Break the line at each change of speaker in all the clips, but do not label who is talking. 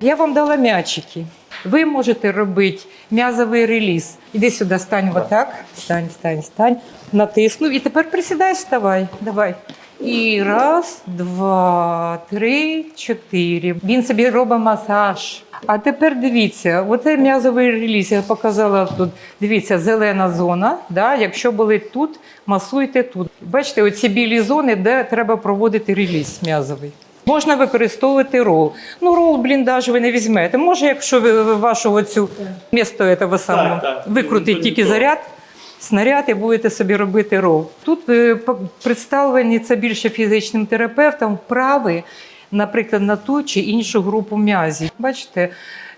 Я вам дала м'ячики. Ви можете робити м'язовий реліз. Іди сюди, стань отак. Стань, стань, стань. Натиснув. І тепер присідай, вставай. Давай. І раз, два, три, чотири. Він собі робить масаж. А тепер дивіться, оце м'язовий реліз. Я показала тут. Дивіться, зелена зона. Да? Якщо болить тут, масуйте тут. Бачите, оці білі зони, де треба проводити реліз м'язовий. Можна використовувати рол. Ну, рол бліндаж ви не візьмете. Може, якщо ви ви вашого цю місто цього самого
так.
викрутить тільки заряд, снаряд і будете собі робити рол. Тут е, представлені це більше фізичним терапевтом вправи, наприклад, на ту чи іншу групу м'язів. Бачите,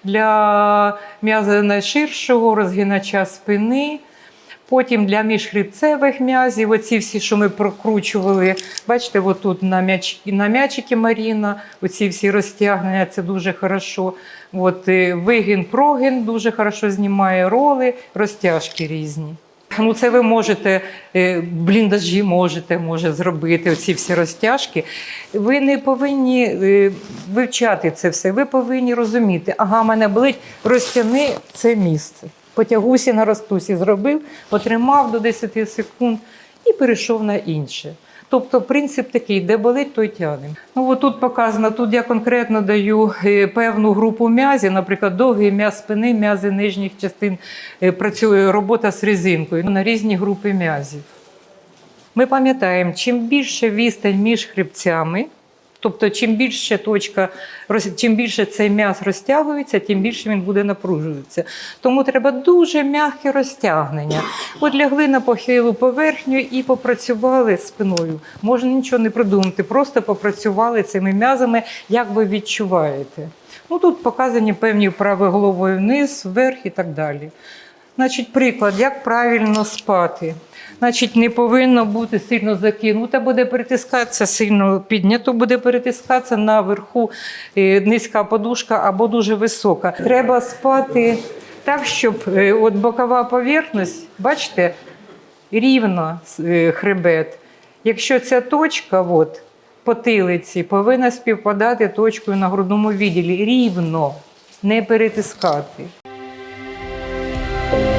для м'яза найширшого розгинача спини. Потім для міжхребцевих м'язів, оці всі, що ми прокручували, бачите, отут на м'ячики, на м'ячики Маріна, оці всі розтягнення, це дуже хорошо. От, е, вигін, прогін дуже хорошо знімає роли, розтяжки різні. Ну, це ви можете, е, бліндажі можете може, зробити, оці всі розтяжки. Ви не повинні е, вивчати це все, ви повинні розуміти, ага, мене болить, розтяни це місце. Потягусі на ростусі зробив, потримав до 10 секунд і перейшов на інше. Тобто принцип такий, де болить, той тягне. Ну тут показано, тут я конкретно даю е, певну групу м'язів, наприклад, довгий м'яз спини, м'язи нижніх частин е, працює робота з резинкою на різні групи м'язів. Ми пам'ятаємо, чим більше відстань між хребцями, тобто чим більше точка, чим більше цей м'яз розтягується, тим більше він буде напружуватися. Тому треба дуже м'яке розтягнення. От лягли на похилу поверхню і попрацювали спиною. Можна нічого не придумати, просто попрацювали цими м'язами, як ви відчуваєте. Ну, тут показані певні вправи головою вниз, вверх і так далі. Значить, приклад, як правильно спати. Значить, не повинно бути сильно закинута, буде перетискатися, сильно піднято буде перетискатися наверху е, низька подушка або дуже висока. Треба спати так, щоб е, от бокова поверхність, бачите, рівно е, хребет. Якщо ця точка, от, потилиці, повинна співпадати точкою на грудному відділі рівно, не перетискати. Thank you.